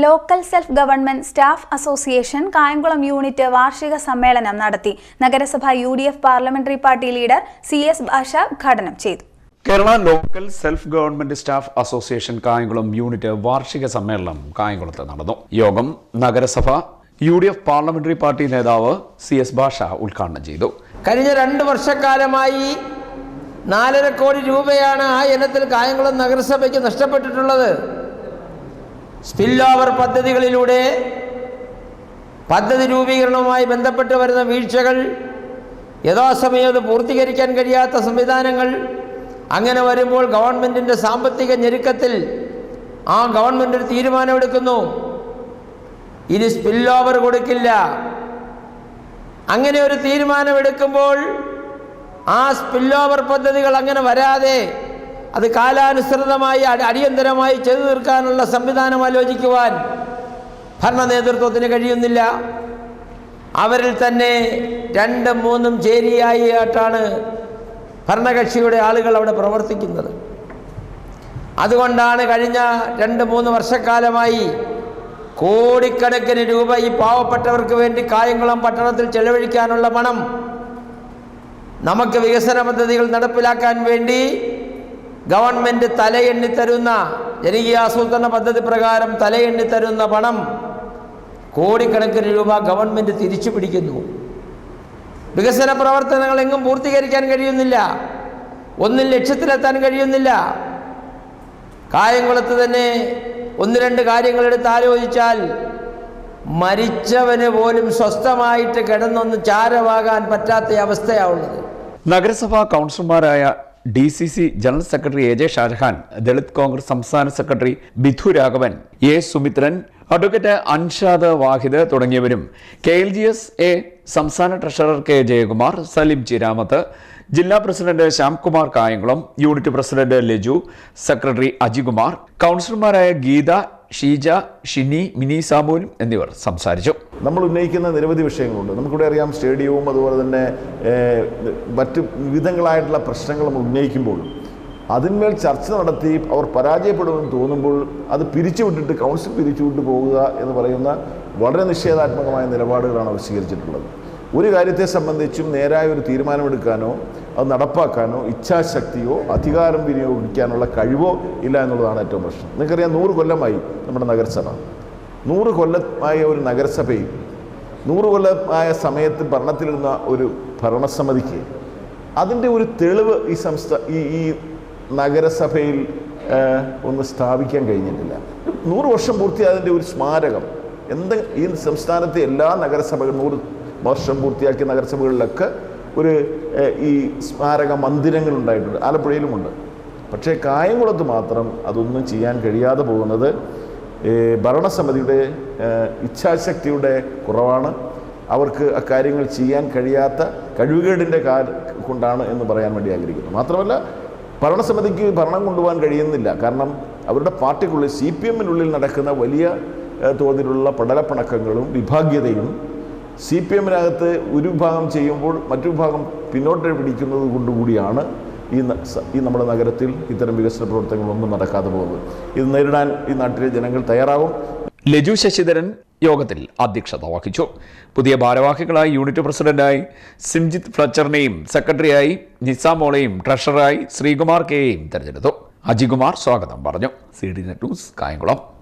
Local self government staff association Kayamkulam unit വാർഷിക സമ്മേളനം നടത്തി. നഗരസഭ U D F parliamentary party leader C S Basha ഉദ്ഘാടനം ചെയ്തു. Kerala local self government staff association Kayamkulam unit വാർഷിക സമ്മേളനം കായംകുളത്ത് നടന്നു. യോഗം നഗരസഭ U D F parliamentary party നേതാവ് സി എസ് ഭാഷ ഉദ്ഘാടനം ചെയ്തു. കഴിഞ്ഞ രണ്ട് വർഷക്കാലമായി നാലര കോടി രൂപയാണ് ആ ഇനത്തിൽ കായംകുളം നഗരസഭയ്ക്ക് നഷ്ടപ്പെട്ടിട്ടുള്ളത്. സ്പിൽ ഓവർ പദ്ധതികളിലൂടെ പദ്ധതി രൂപീകരണവുമായി ബന്ധപ്പെട്ട് വരുന്ന വീഴ്ചകൾ യഥാസമയം അത് പൂർത്തീകരിക്കാൻ കഴിയാത്ത സംവിധാനങ്ങൾ അങ്ങനെ വരുമ്പോൾ ഗവൺമെന്റിന്റെ സാമ്പത്തിക ഞെരുക്കത്തിൽ ആ ഗവൺമെന്റ് ഒരു തീരുമാനമെടുക്കുന്നു ഇനി സ്പിൽ ഓവർ കൊടുക്കില്ല. അങ്ങനെ ഒരു തീരുമാനമെടുക്കുമ്പോൾ ആ സ്പിൽ ഓവർ പദ്ധതികൾ അങ്ങനെ വരാതെ അത് കാലാനുസൃതമായി അടി- അടിയന്തരമായി ചെയ്തു തീർക്കാനുള്ള സംവിധാനം ആലോചിക്കുവാൻ ഭരണ നേതൃത്വത്തിന് കഴിയുന്നില്ല. അവരിൽ തന്നെ രണ്ടും മൂന്നും ചേരിയായി ആയിട്ടാണ് ഭരണകക്ഷിയുടെ ആളുകൾ അവിടെ പ്രവർത്തിക്കുന്നത്. അതുകൊണ്ടാണ് കഴിഞ്ഞ രണ്ട് മൂന്ന് വർഷക്കാലമായി കോടിക്കണക്കിന് രൂപ ഈ പാവപ്പെട്ടവർക്ക് വേണ്ടി കായംകുളം പട്ടണത്തിൽ ചെലവഴിക്കാനുള്ള പണം നമുക്ക് വികസന പദ്ധതികൾ നടപ്പിലാക്കാൻ വേണ്ടി ഗവൺമെന്റ് തലയെണ്ണിത്തരുന്ന ജനകീയാസൂത്രണ പദ്ധതി പ്രകാരം തലയെണ്ണിത്തരുന്ന പണം കോടിക്കണക്കിന് രൂപ ഗവൺമെന്റ് തിരിച്ചു പിടിക്കുന്നു. വികസന പ്രവർത്തനങ്ങൾ എങ്ങും പൂർത്തീകരിക്കാൻ കഴിയുന്നില്ല. ഒന്നും ലക്ഷ്യത്തിലെത്താൻ കഴിയുന്നില്ല. കായംകുളത്ത് തന്നെ ഒന്ന് രണ്ട് കാര്യങ്ങൾ കാര്യങ്ങളെടുത്ത് ആലോചിച്ചാൽ മരിച്ചവന് പോലും സ്വസ്ഥമായിട്ട് കിടന്നൊന്ന് ചാരമാകാൻ പറ്റാത്ത അവസ്ഥയാണുള്ളത് നഗരസഭാ കൗൺസിലർമാരായ D C C general secretary A J Shajahan Dalit Congress സംസ്ഥാന secretary Bidhu Raghavan A Sumithran advocate Anshad വാഹിദ് തുടങ്ങിയവരും K L G S A സംസ്ഥാന ട്രഷറർ കെ ജയകുമാർ സലിം ചിരാമത്ത് ജില്ലാ president Shyamkumar Kayamkulam unit president Laju secretary Ajikumar കൗൺസിലർമാരായ ഗീത ഷീജ ഷിനി മിനി സാമുൽ എന്നിവർ സംസാരിച്ചു. നമ്മൾ ഉന്നയിക്കുന്ന നിരവധി വിഷയങ്ങളുണ്ട്. നമുക്കിവിടെ അറിയാം സ്റ്റേഡിയവും അതുപോലെ തന്നെ മറ്റ് വിവിധങ്ങളായിട്ടുള്ള പ്രശ്നങ്ങൾ നമ്മൾ ഉന്നയിക്കുമ്പോൾ അതിന്മേൽ ചർച്ച നടത്തി അവർ പരാജയപ്പെടുമെന്ന് തോന്നുമ്പോൾ അത് പിരിച്ചുവിട്ടിട്ട് കൗൺസിൽ പിരിച്ചുവിട്ട് പോകുക എന്ന് പറയുന്ന വളരെ നിഷേധാത്മകമായ നിലപാടുകളാണ് അവർ സ്വീകരിച്ചിട്ടുള്ളത്. ഒരു കാര്യത്തെ സംബന്ധിച്ചും നേരായ ഒരു തീരുമാനമെടുക്കാനോ അത് നടപ്പാക്കാനോ ഇച്ഛാശക്തിയോ അധികാരം വിനിയോഗിക്കാനുള്ള കഴിവോ ഇല്ല എന്നുള്ളതാണ് ഏറ്റവും പ്രശ്നം. നിങ്ങൾക്കറിയാം നൂറ് കൊല്ലമായി നമ്മുടെ നഗരസഭ. നൂറ് കൊല്ലമായ ഒരു നഗരസഭയിൽ നൂറ് കൊല്ലമായ സമയത്ത് ഭരണത്തിലിരുന്ന ഒരു ഭരണസമിതിക്ക് അതിന്റെ ഒരു തെളിവ് ഈ സംസ്ഥാ ഈ ഈ നഗരസഭയിൽ ഒന്ന് സ്ഥാപിക്കാൻ കഴിഞ്ഞിട്ടില്ല. നൂറ് വർഷം പൂർത്തിയായതിന്റെ ഒരു സ്മാരകം എന്ത് ഈ സംസ്ഥാനത്തെ എല്ലാ നഗരസഭകളും നൂറ് വർഷം പൂർത്തിയാക്കിയ നഗരസഭകളിലൊക്കെ ഒരു ഈ സ്മാരക മന്ദിരങ്ങൾ ഉണ്ടായിട്ടുണ്ട് ആലപ്പുഴയിലുമുണ്ട്. പക്ഷേ കായംകുളത്ത് മാത്രം അതൊന്നും ചെയ്യാൻ കഴിയാതെ പോകുന്നത് ഭരണസമിതിയുടെ ഇച്ഛാശക്തിയുടെ കുറവാണ്. അവർക്ക് അക്കാര്യങ്ങൾ ചെയ്യാൻ കഴിയാത്ത കഴിവുകേടിന്റെ കൊണ്ടാണ് എന്ന് പറയാൻ വേണ്ടി ആഗ്രഹിക്കുന്നു. മാത്രമല്ല ഭരണസമിതിക്ക് ഭരണം കൊണ്ടുപോകാൻ കഴിയുന്നില്ല. കാരണം അവരുടെ പാർട്ടിക്കുള്ളിൽ സി പി എമ്മിനുള്ളിൽ നടക്കുന്ന വലിയ തോതിലുള്ള പടലപ്പിണക്കങ്ങളും വിഭാഗ്യതയും സി പി എമ്മിനകത്ത് ഒരു വിഭാഗം ചെയ്യുമ്പോൾ മറ്റു വിഭാഗം പിന്നോട്ട് പിടിക്കുന്നത് കൊണ്ടുകൂടിയാണ് ഈ ഈ നമ്മുടെ നഗരത്തിൽ ഇത്തരം വികസന പ്രവർത്തനങ്ങളൊന്നും നടക്കാതെ പോകുന്നത്. ഇത് നേരിടാൻ ഈ നാട്ടിലെ ജനങ്ങൾ തയ്യാറാവും. ലജു ശശിധരൻ യോഗത്തിൽ അധ്യക്ഷത വഹിച്ചു. പുതിയ ഭാരവാഹികളായി യൂണിറ്റ് പ്രസിഡന്റായി സിംജിത് ഫ്ലച്ചറിനെയും സെക്രട്ടറിയായി നിസാമോളെയും ട്രഷററായി ശ്രീകുമാർ കെയെയും തെരഞ്ഞെടുത്തു. അജികുമാർ സ്വാഗതം പറഞ്ഞു. C D net news Kayamkulam.